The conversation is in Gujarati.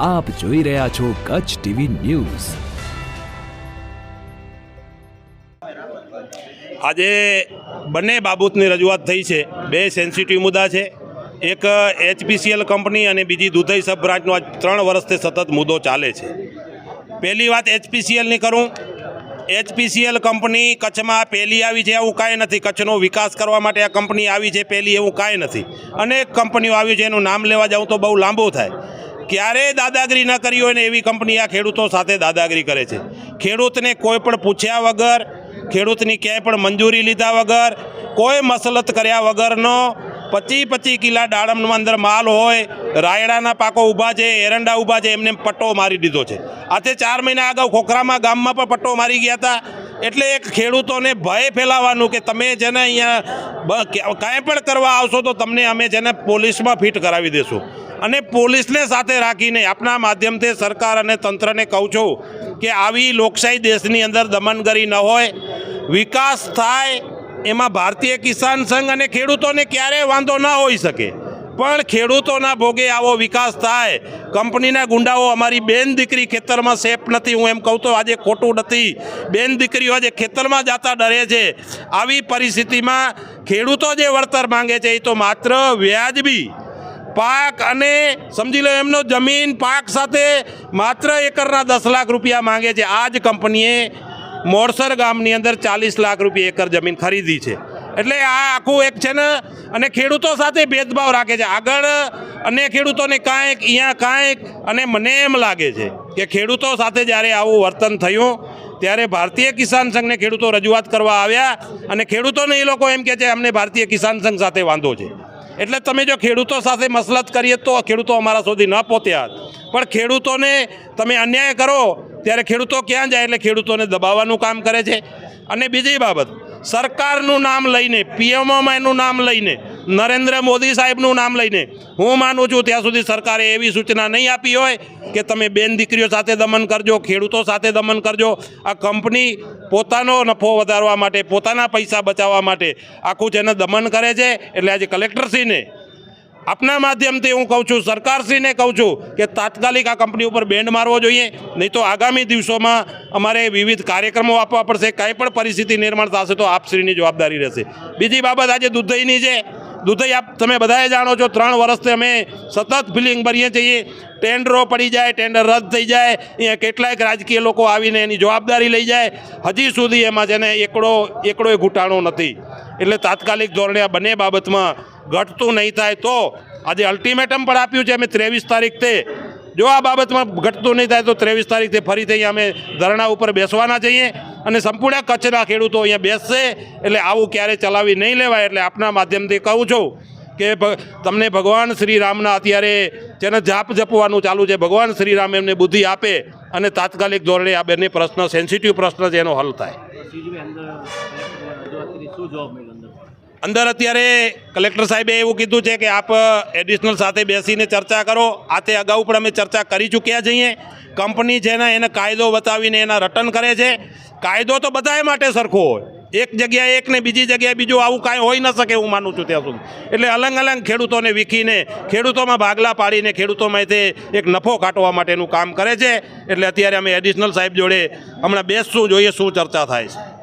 આપ જોઈ રહ્યા છો કચ્છ ટીવી ન્યૂઝ. આજે બંને બાબતની રજૂઆત થઈ છે. બે સેન્સિટિવ મુદ્દા છે. એક એચપીસીએલ કંપની અને બીજી દુધઈ સબ બ્રાન્ચનો આજ ત્રણ વર્ષથી સતત મુદ્દો ચાલે છે. પહેલી વાત એચપીસીએલની કરું. એચપીસીએલ કંપની કચ્છમાં પહેલી આવી છે એવું કાંઈ નથી. કચ્છનો વિકાસ કરવા માટે આ કંપની આવી છે, પહેલી એવું કાંઈ નથી. અનેક કંપનીઓ આવી છે, એનું નામ લેવા જાઉં તો બહુ લાંબુ થાય. ક્યારેય દાદાગીરી ન કરી હોય ને એવી કંપની આ ખેડૂતો સાથે દાદાગીરી કરે છે. ખેડૂતને કોઈ પણ પૂછ્યા વગર, ખેડૂતની ક્યાંય પણ મંજૂરી લીધા વગર, કોઈ મસલત કર્યા વગરનો પચી પચી કિલા દાડમનો અંદર માલ હોય, રાયડાના પાકો ઊભા છે, એરંડા ઊભા છે, એમને પટ્ટો મારી દીધો છે. આજે ચાર મહિના અગાઉ ખોખરામાં ગામમાં પણ પટ્ટો મારી ગયા હતા. એટલે એક ખેડૂતોને ભય ફેલાવાનું કે તમે જેને અહીંયા કાંઈ પણ કરવા આવશો તો તમને અમે જેને પોલીસમાં ફિટ કરાવી દેશું. અને પોલીસને સાથે રાખીને આપના માધ્યમથી સરકાર અને તંત્રને કહું છું કે આવી લોકશાહી દેશની અંદર દમનગરી ન હોય, વિકાસ થાય, એમાં ભારતીય કિસાન સંઘ અને ખેડૂતોને ક્યારેય વાંધો ન હોઈ શકે. પણ ખેડૂતોના ભોગે આવો વિકાસ થાય. કંપનીના ગુંડાઓ, અમારી બેન દીકરી ખેતરમાં સેફ નથી, હું એમ કહું તો આજે ખોટું નથી. બેન દીકરીઓ આજે ખેતરમાં જતા ડરે છે. આવી પરિસ્થિતિમાં ખેડૂતો જે વળતર માંગે છે, એ તો માત્ર વ્યાજબી પાક અને સમજી લો એમનો જમીન પાક સાથે માત્ર એકરના દસ લાખ રૂપિયા માંગે છે. આ જ કંપનીએ મોરસર ગામની અંદર ચાલીસ લાખ રૂપિયા એકર જમીન ખરીદી છે. એટલે આ આખું એક છે ને, અને ખેડૂતો સાથે ભેદભાવ રાખે છે. આગળ અને ખેડૂતોને કાંઈક, અહીંયા કાંઈક, અને મને એમ લાગે છે કે ખેડૂતો સાથે જ્યારે આવું વર્તન થયું, ત્યારે ભારતીય કિસાન સંઘને ખેડૂતો રજૂઆત કરવા આવ્યા, અને ખેડૂતોને એ લોકો એમ કહે છે, અમને ભારતીય કિસાન સંઘ સાથે વાંધો છે. એટલે તમે જો ખેડૂતો સાથે મસલત કરીએ તો ખેડૂતો અમારા સુધી ન પહોંચ્યા. પણ ખેડૂતોને તમે અન્યાય કરો, ત્યારે ખેડૂતો ક્યાં જાય? એટલે ખેડૂતોને દબાવવાનું કામ કરે છે. અને બીજી બાબત, સરકારનું નામ લઈને, પીએમઓમાં એનું નામ લઈને નરેન્દ્ર મોદી સાહેબનું નામ લઈને હું માનું છું ત્યાં સુધી સરકારે એવી સૂચના નહીં આપી હોય કે તમે બેન દીકરીઓ સાથે દમન કરજો, ખેડૂતો સાથે દમન કરજો. આ કંપની પોતાનો નફો વધારવા માટે, પોતાના પૈસા બચાવવા માટે આખું જેને દમન કરે છે, એટલે આજે કલેક્ટરશ્રીને, આપના માધ્યમથી હું કહું છું, સરકારશ્રીને કહું છું કે તાત્કાલિક આ કંપની ઉપર બેન્ડ મારવો જોઈએ. નહીં તો આગામી દિવસોમાં અમારે વિવિધ કાર્યક્રમો આપવા પડશે. કાંઈ પણ પરિસ્થિતિ નિર્માણ થશે તો આપશ્રીની જવાબદારી રહેશે. બીજી બાબત આજે દુધઈની છે. દૂધઈ આપ તમે બધાએ જાણો છો, ત્રણ વર્ષથી અમે સતત ફિલિંગ ભરીએ છીએ. ટેન્ડરો પડી જાય, ટેન્ડર રદ થઈ જાય, અહીંયા કેટલાયક રાજકીય લોકો આવીને એની જવાબદારી લઈ જાય. હજી સુધી એમાં જેને એકડો એકડોય ઘૂંટાણો નથી. એટલે તાત્કાલિક ધોરણે આ બંને બાબતમાં ઘટતું નહીં થાય તો આજે અલ્ટિમેટમ પણ આપ્યું છે, અમે ત્રેવીસ તારીખથી જો આ બાબતમાં ઘટતું નહીં થાય તો ત્રેવીસ તારીખથી ફરીથી અમે ધરણા ઉપર બેસવાના છીએ. અને સંપૂર્ણ કચ્છના ખેડૂતો અહીંયા બેસશે. એટલે આવું ક્યારે ચલાવી નહીં લેવાય એટલે આપના માધ્યમથી કહું છું કે તમને ભગવાન શ્રી રામના અત્યારે જેને જાપ જપવાનું ચાલુ છે, ભગવાન શ્રી રામ એમને બુદ્ધિ આપે અને તાત્કાલિક ધોરણે આ બંને પ્રશ્ન સેન્સિટિવ પ્રશ્ન છે એનો હલ થાય. અંદર અત્યારે કલેક્ટર સાહેબે એવું કીધું છે કે આપ એડિશનલ સાથે બેસીને ચર્ચા કરો. આ તે અગાઉ પણ અમે ચર્ચા કરી ચૂક્યા છીએ. કંપની છે ને એને કાયદો બતાવીને એના રટન કરે છે. કાયદો તો બધાએ માટે સરખો હોય. એક જગ્યાએ એક ને બીજી જગ્યાએ બીજું આવું કાંઈ હોઈ ન શકે હું માનું છું ત્યાં સુધી. એટલે અલગ અલગ ખેડૂતોને વીખીને, ખેડૂતોમાં ભાગલા પાડીને ખેડૂતોમાં તે એક નફો કાઢવા માટેનું કામ કરે છે. એટલે અત્યારે અમે એડિશનલ સાહેબ જોડે હમણાં બેસશું, જોઈએ શું ચર્ચા થાય છે.